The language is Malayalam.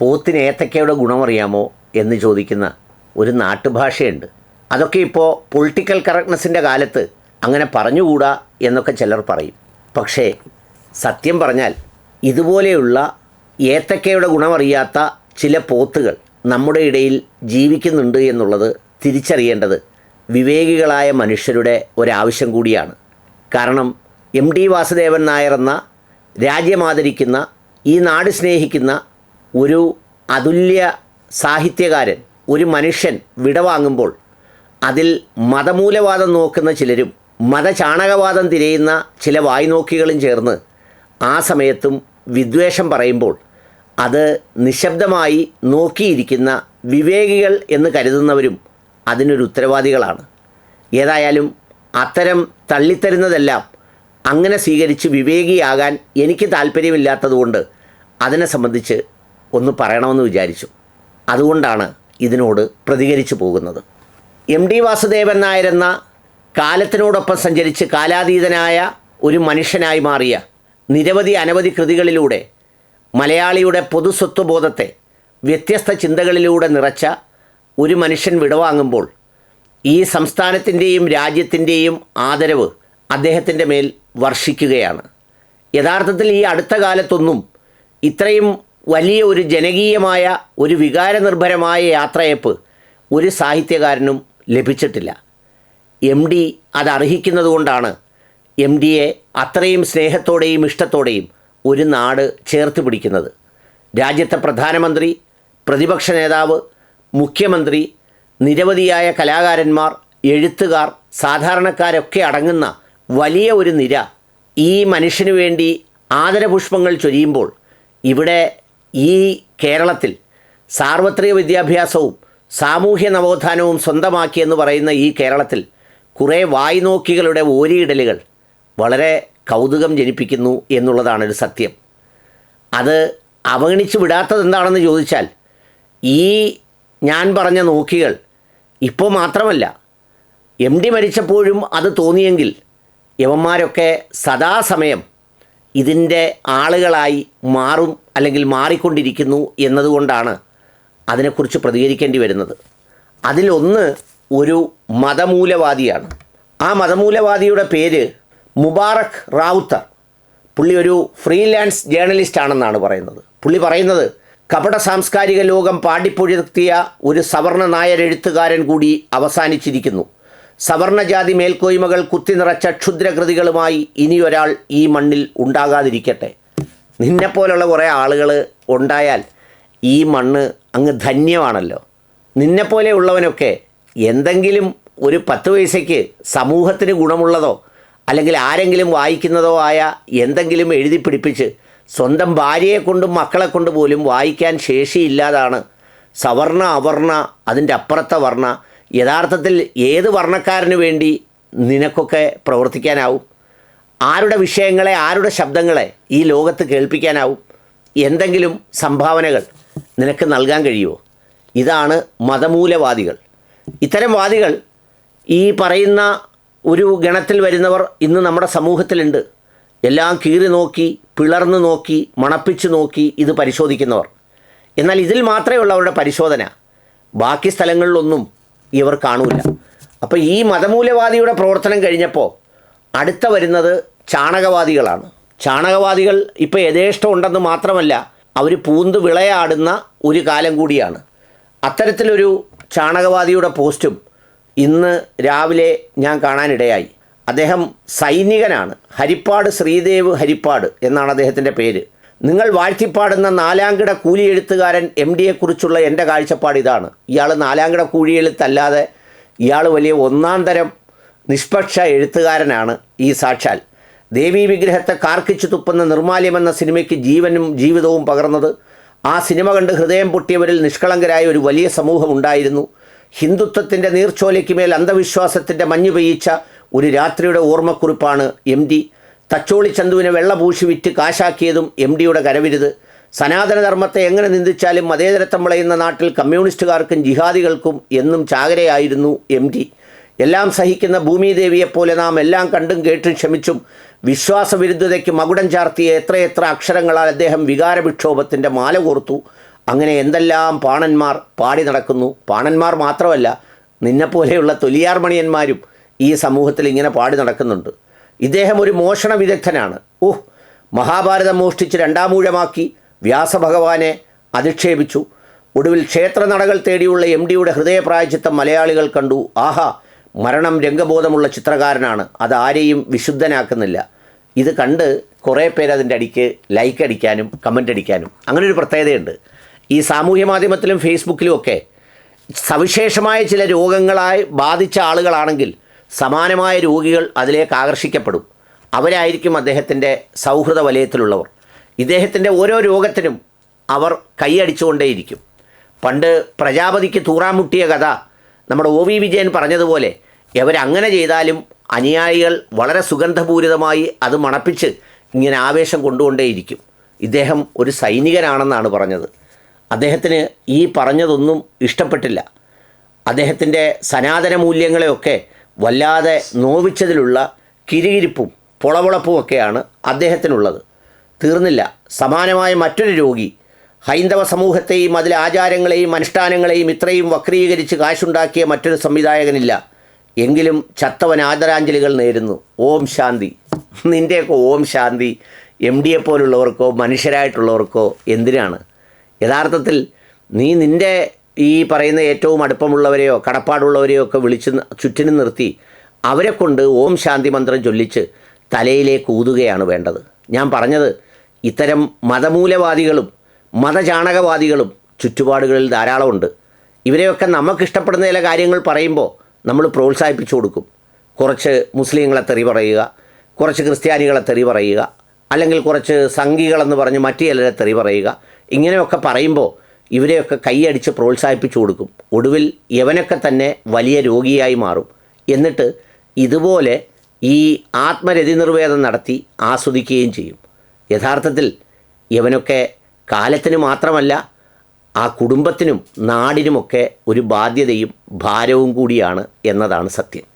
പോത്തിന് ഏത്തക്കയുടെ ഗുണമറിയാമോ എന്ന് ചോദിക്കുന്ന ഒരു നാട്ടുഭാഷയുണ്ട്. അതൊക്കെ ഇപ്പോൾ പൊളിറ്റിക്കൽ കറക്റ്റ്നെസ്സിന്റെ കാലത്ത് അങ്ങനെ പറഞ്ഞുകൂടാ എന്നൊക്കെ ചിലർ പറയും. പക്ഷേ സത്യം പറഞ്ഞാൽ ഇതുപോലെയുള്ള ഏത്തക്കയുടെ ഗുണമറിയാത്ത ചില പോത്തുകൾ നമ്മുടെ ഇടയിൽ ജീവിക്കുന്നുണ്ട് എന്നുള്ളത് തിരിച്ചറിയേണ്ടത് വിവേകികളായ മനുഷ്യരുടെ ഒരാവശ്യം കൂടിയാണ്. കാരണം എം ടി വാസുദേവൻ നായർ എന്ന രാജ്യമാദരിക്കുന്ന ഈ നാട് സ്നേഹിക്കുന്ന ഒരു അതുല്യ സാഹിത്യകാരൻ ഒരു മനുഷ്യൻ വിടവാങ്ങുമ്പോൾ അതിൽ മതമൂലവാദം നോക്കുന്ന ചിലരും മതചാണകവാദം തിരയുന്ന ചില വായ്നോക്കികളും ചേർന്ന് ആ സമയത്തും വിദ്വേഷം പറയുമ്പോൾ അത് നിശബ്ദമായി നോക്കിയിരിക്കുന്ന വിവേകികൾ എന്ന് കരുതുന്നവരും അതിനൊരു ഉത്തരവാദികളാണ്. ഏതായാലും അത്തരം തള്ളിത്തരുന്നതെല്ലാം അങ്ങനെ സ്വീകരിച്ച് വിവേകിയാകാൻ എനിക്ക് താല്പര്യമില്ലാത്തതുകൊണ്ട് അതിനെ സംബന്ധിച്ച് ഒന്ന് പറയണമെന്ന് വിചാരിച്ചു. അതുകൊണ്ടാണ് ഇതിനോട് പ്രതികരിച്ചു പോകുന്നത്. എം ഡി വാസുദേവൻ നായരെന്ന കാലത്തിനോടൊപ്പം സഞ്ചരിച്ച് കാലാതീതനായ ഒരു മനുഷ്യനായി മാറിയ നിരവധി അനവധി കൃതികളിലൂടെ മലയാളിയുടെ പൊതുസ്വത്വബോധത്തെ വ്യത്യസ്ത ചിന്തകളിലൂടെ നിറച്ച ഒരു മനുഷ്യൻ വിടവാങ്ങുമ്പോൾ ഈ സംസ്ഥാനത്തിന്റെയും രാജ്യത്തിന്റെയും ആദരവ് അദ്ദേഹത്തിന്റെ മേൽ വർഷിക്കുകയാണ്. യഥാർത്ഥത്തിൽ ഈ അടുത്ത കാലത്തൊന്നും ഇത്രയും വലിയ ഒരു ജനകീയമായ ഒരു വികാരനിർഭരമായ യാത്രയപ്പ് ഒരു സാഹിത്യകാരനും ലഭിച്ചിട്ടില്ല. എം ഡി അത് അർഹിക്കുന്നതുകൊണ്ടാണ് എം ഡിയെ അത്രയും സ്നേഹത്തോടെയും ഇഷ്ടത്തോടെയും ഒരു നാട് ചേർത്ത് പിടിക്കുന്നത്. രാജ്യത്തെ പ്രധാനമന്ത്രി പ്രതിപക്ഷ നേതാവ് മുഖ്യമന്ത്രി നിരവധിയായ കലാകാരന്മാർ എഴുത്തുകാർ സാധാരണക്കാരൊക്കെ അടങ്ങുന്ന വലിയ ഒരു നിര ഈ മനുഷ്യനു വേണ്ടി ആദരപുഷ്പങ്ങൾ ചൊരിയുമ്പോൾ ഇവിടെ ഈ കേരളത്തിൽ സാർവത്രിക വിദ്യാഭ്യാസവും സാമൂഹ്യ നവോത്ഥാനവും സ്വന്തമാക്കിയെന്ന് പറയുന്ന ഈ കേരളത്തിൽ കുറേ വായ്നോക്കികളുടെ ഓരിയിടലുകൾ വളരെ കൗതുകം ജനിപ്പിക്കുന്നു എന്നുള്ളതാണ് ഒരു സത്യം. അത് അവഗണിച്ച് വിടാത്തത് എന്താണെന്ന് ചോദിച്ചാൽ ഈ ഞാൻ പറഞ്ഞ നോക്കികൾ ഇപ്പോൾ മാത്രമല്ല എം ഡി മരിച്ചപ്പോഴും അത് തോന്നിയെങ്കിൽ യവന്മാരൊക്കെ സദാസമയം ഇതിന്റെ ആളുകളായി മാറും അല്ലെങ്കിൽ മാറിക്കൊണ്ടിരിക്കുന്നു എന്നതുകൊണ്ടാണ് അതിനെക്കുറിച്ച് പ്രതികരിക്കേണ്ടി വരുന്നത്. അതിലൊന്ന് ഒരു മതമൂലവാദിയാണ്. ആ മതമൂലവാദിയുടെ പേര് മുബാറക് റാവുത്തർ പുള്ളി ഒരു ഫ്രീലാൻസ് ജേർണലിസ്റ്റ് ആണെന്നാണ് പറയുന്നത്. പുള്ളി പറയുന്നത് കപട സാംസ്കാരിക ലോകം പാടിപ്പൊഴുത്തിയ ഒരു സവർണ നായരെഴുത്തുകാരൻ കൂടി അവസാനിച്ചിരിക്കുന്നു. സവർണജാതി മേൽക്കോയ്മകൾ കുത്തിനിറച്ച ക്ഷുദ്രകൃതികളുമായി ഇനിയൊരാൾ ഈ മണ്ണിൽ ഉണ്ടാകാതിരിക്കട്ടെ. നിന്നെപ്പോലുള്ള കുറേ ആളുകൾ ഉണ്ടായാൽ ഈ മണ്ണ് അങ്ങ് ധന്യമാണല്ലോ. നിന്നെപ്പോലെ ഉള്ളവനൊക്കെ എന്തെങ്കിലും ഒരു പത്ത് പൈസയ്ക്ക് സമൂഹത്തിന് ഗുണമുള്ളതോ അല്ലെങ്കിൽ ആരെങ്കിലും വായിക്കുന്നതോ ആയ എന്തെങ്കിലും എഴുതി പിടിപ്പിച്ച് സ്വന്തം ഭാര്യയെ കൊണ്ടും മക്കളെ കൊണ്ട് പോലും വായിക്കാൻ ശേഷിയില്ലാതാണ് സവർണ അവർണ അതിന്റെ അപ്പുറത്തെ വർണ യഥാർത്ഥത്തിൽ ഏത് വർണക്കാരന് വേണ്ടി നിനക്കൊക്കെ പ്രവർത്തിക്കാനാവും? ആരുടെ വിഷയങ്ങളെ ആരുടെ ശബ്ദങ്ങളെ ഈ ലോകത്ത് കേൾപ്പിക്കാനാവും? എന്തെങ്കിലും സംഭാവനകൾ നിനക്ക് നൽകാൻ കഴിയുമോ? ഇതാണ് മതമൂലവാദികൾ. ഇത്തരം വാദികൾ ഈ പറയുന്ന ഒരു ഗണത്തിൽ വരുന്നവർ ഇന്ന് നമ്മുടെ സമൂഹത്തിലുണ്ട്. എല്ലാം കീറി നോക്കി പിളർന്നു നോക്കി മണപ്പിച്ചു നോക്കി ഇത് പരിശോധിക്കുന്നവർ. എന്നാൽ ഇതിൽ മാത്രമേ ഉള്ളവരുടെ പരിശോധന. ബാക്കി സ്ഥലങ്ങളിലൊന്നും ഇവർ കാണൂല. അപ്പോൾ ഈ മതമൂല്യവാദിയുടെ പ്രവർത്തനം കഴിഞ്ഞപ്പോൾ അടുത്ത വരുന്നത് ചാണകവാദികളാണ്. ചാണകവാദികൾ ഇപ്പോൾ യഥേഷ്ടം ഉണ്ടെന്ന് മാത്രമല്ല അവർ പൂന്ത് വിളയാടുന്ന ഒരു കാലം കൂടിയാണ്. അത്തരത്തിലൊരു ചാണകവാദിയുടെ പോസ്റ്റും ഇന്ന് രാവിലെ ഞാൻ കാണാനിടയായി. അദ്ദേഹം സൈനികനാണ്. ഹരിപ്പാട് ശ്രീദേവ് ഹരിപ്പാട് എന്നാണ് അദ്ദേഹത്തിന്റെ പേര്. നിങ്ങൾ വാഴ്ത്തിപ്പാടുന്ന നാലാംകിട കൂലി എഴുത്തുകാരൻ എം ഡിയെക്കുറിച്ചുള്ള എന്റെ കാഴ്ചപ്പാട് ഇതാണ്. ഇയാൾ നാലാംകിട കൂലി എഴുത്തല്ലാതെ ഇയാൾ വലിയ ഒന്നാം തരം നിഷ്പക്ഷ എഴുത്തുകാരനാണ് ഈ സാക്ഷാൽ. ദേവീ വിഗ്രഹത്തെ കാർക്കിച്ചു തുപ്പുന്ന നിർമാല്യം എന്ന സിനിമയ്ക്ക് ജീവനും ജീവിതവും പകർന്നത് ആ സിനിമ കണ്ട് ഹൃദയം പൊട്ടിയവരിൽ നിഷ്കളങ്കരായ ഒരു വലിയ സമൂഹം ഉണ്ടായിരുന്നു ഹിന്ദുത്വത്തിന്റെ നീർച്ചോലയ്ക്ക് മേൽ അന്ധവിശ്വാസത്തിന്റെ മഞ്ഞു പെയ്യിച്ച ഒരു രാത്രിയുടെ ഓർമ്മക്കുറിപ്പാണ് എം തച്ചോളി ചന്തുവിനെ വെള്ളപൂശി വിറ്റ് കാശാക്കിയതും എം ഡിയുടെ കരവിരുത്. സനാതനധർമ്മത്തെ എങ്ങനെ നിന്ദിച്ചാലും മതേതരത്വം വിളയുന്ന നാട്ടിൽ കമ്മ്യൂണിസ്റ്റുകാർക്കും ജിഹാദികൾക്കും എന്നും ചാകരയായിരുന്നു എം ഡി. എല്ലാം സഹിക്കുന്ന ഭൂമിദേവിയെപ്പോലെ നാം എല്ലാം കണ്ടും കേട്ടും ക്ഷമിച്ചും വിശ്വാസവിരുദ്ധതയ്ക്ക് മകുടം ചാർത്തിയ എത്രയെത്ര അക്ഷരങ്ങളാൽ അദ്ദേഹം വികാരവിക്ഷോഭത്തിന്റെ മാല കോർത്തു. അങ്ങനെ എന്തെല്ലാം പാണന്മാർ പാടി നടക്കുന്നു. പാണന്മാർ മാത്രമല്ല നിന്നെപ്പോലെയുള്ള തൊലിയാർമണിയന്മാരും ഈ സമൂഹത്തിൽ ഇങ്ങനെ പാടി നടക്കുന്നുണ്ട്. ഇദ്ദേഹം ഒരു മോഷണ വിദഗ്ധനാണ്. ഓഹ് മഹാഭാരതം മോഷ്ടിച്ച് രണ്ടാമൂഴമാക്കി വ്യാസഭഗവാനെ അധിക്ഷേപിച്ചു. ഒടുവിൽ ക്ഷേത്ര നടകൾ തേടിയുള്ള എം ഡിയുടെ ഹൃദയപ്രായച്ചിത്തം മലയാളികൾ കണ്ടു. ആഹാ മരണം രംഗബോധമുള്ള ചിത്രകാരനാണ്. അത് ആരെയും വിശുദ്ധനാക്കുന്നില്ല. ഇത് കണ്ട് കുറേ പേര് അതിന്റെ അടിക്ക് ലൈക്ക് അടിക്കാനും കമന്റ് അടിക്കാനും. അങ്ങനെ ഒരു പ്രത്യേകതയുണ്ട്. ഈ സാമൂഹ്യ മാധ്യമത്തിലും ഫേസ്ബുക്കിലും ഒക്കെ സവിശേഷമായ ചില രോഗങ്ങളായി ബാധിച്ച ആളുകളാണെങ്കിൽ സമാനമായ രോഗികൾ അതിലേക്ക് ആകർഷിക്കപ്പെടും. അവരായിരിക്കും അദ്ദേഹത്തിന്റെ സൗഹൃദ വലയത്തിലുള്ളവർ. ഇദ്ദേഹത്തിന്റെ ഓരോ രോഗത്തിനും അവർ കൈയടിച്ചുകൊണ്ടേയിരിക്കും പണ്ട് പ്രജാപതിക്ക് തൂറാമുട്ടിയ കഥ നമ്മുടെ ഒ വി വിജയൻ പറഞ്ഞതുപോലെ ഇവരങ്ങനെ ചെയ്താലും അനുയായികൾ വളരെ സുഗന്ധപൂരിതമായി അത് മണപ്പിച്ച് ഇങ്ങനെ ആവേശം കൊണ്ടുകൊണ്ടേയിരിക്കും. ഇദ്ദേഹം ഒരു സൈനികനാണെന്നാണ് പറഞ്ഞത്. അദ്ദേഹത്തിന് ഈ പറഞ്ഞതൊന്നും ഇഷ്ടപ്പെട്ടില്ല. അദ്ദേഹത്തിന്റെ സനാതന മൂല്യങ്ങളെയൊക്കെ വല്ലാതെ നോവിച്ചതിലുള്ള കിരികിരിപ്പും പൊളപൊളപ്പും ഒക്കെയാണ് അദ്ദേഹത്തിനുള്ളത്. തീർന്നില്ല. സമാനമായ മറ്റൊരു രോഗി ഹൈന്ദവ സമൂഹത്തെയും അതിലെ ആചാരങ്ങളെയും അനുഷ്ഠാനങ്ങളെയും ഇത്രയും വക്രീകരിച്ച് കാശുണ്ടാക്കിയ മറ്റൊരു സംവിധായകനില്ല. എങ്കിലും ചത്തവൻ ആദരാഞ്ജലികൾ നേരുന്നു. ഓം ശാന്തി. നിന്റെയൊക്കെ ഓം ശാന്തി എം ഡിയെ പോലുള്ളവർക്കോ മനുഷ്യരായിട്ടുള്ളവർക്കോ എന്തിനാണ്? യഥാർത്ഥത്തിൽ നീ നിന്റെ ഈ പറയുന്ന ഏറ്റവും അടുപ്പമുള്ളവരെയോ കടപ്പാടുള്ളവരെയോ ഒക്കെ വിളിച്ച് ചുറ്റിനും നിർത്തി അവരെ കൊണ്ട് ഓം ശാന്തി മന്ത്രം ചൊല്ലിച്ച് തലയിലേക്ക് ഊതുകയാണ് വേണ്ടത്. ഞാൻ പറഞ്ഞത് ഇത്തരം മതമൂലവാദികളും മതചാണകവാദികളും ചുറ്റുപാടുകളിൽ ധാരാളമുണ്ട്. ഇവരെയൊക്കെ നമുക്കിഷ്ടപ്പെടുന്ന ചില കാര്യങ്ങൾ പറയുമ്പോൾ നമ്മൾ പ്രോത്സാഹിപ്പിച്ചു കൊടുക്കും. കുറച്ച് മുസ്ലിങ്ങളെ തെറി പറയുക കുറച്ച് ക്രിസ്ത്യാനികളെ തെറി പറയുക അല്ലെങ്കിൽ കുറച്ച് സംഘികളെന്ന് പറഞ്ഞ് മറ്റു ചിലരെ തെറി പറയുക ഇങ്ങനെയൊക്കെ പറയുമ്പോൾ ഇവരെയൊക്കെ കൈയടിച്ച് പ്രോത്സാഹിപ്പിച്ചു കൊടുക്കും. ഒടുവിൽ യവനൊക്കെ തന്നെ വലിയ രോഗിയായി മാറും. എന്നിട്ട് ഇതുപോലെ ഈ ആത്മരതി നിർവേദം നടത്തി ആസ്വദിക്കുകയും ചെയ്യും. യഥാർത്ഥത്തിൽ ഇവനൊക്കെ കാലത്തിന് മാത്രമല്ല ആ കുടുംബത്തിനും നാടിനുമൊക്കെ ഒരു ബാധ്യതയും ഭാരവും കൂടിയാണ് എന്നതാണ് സത്യം.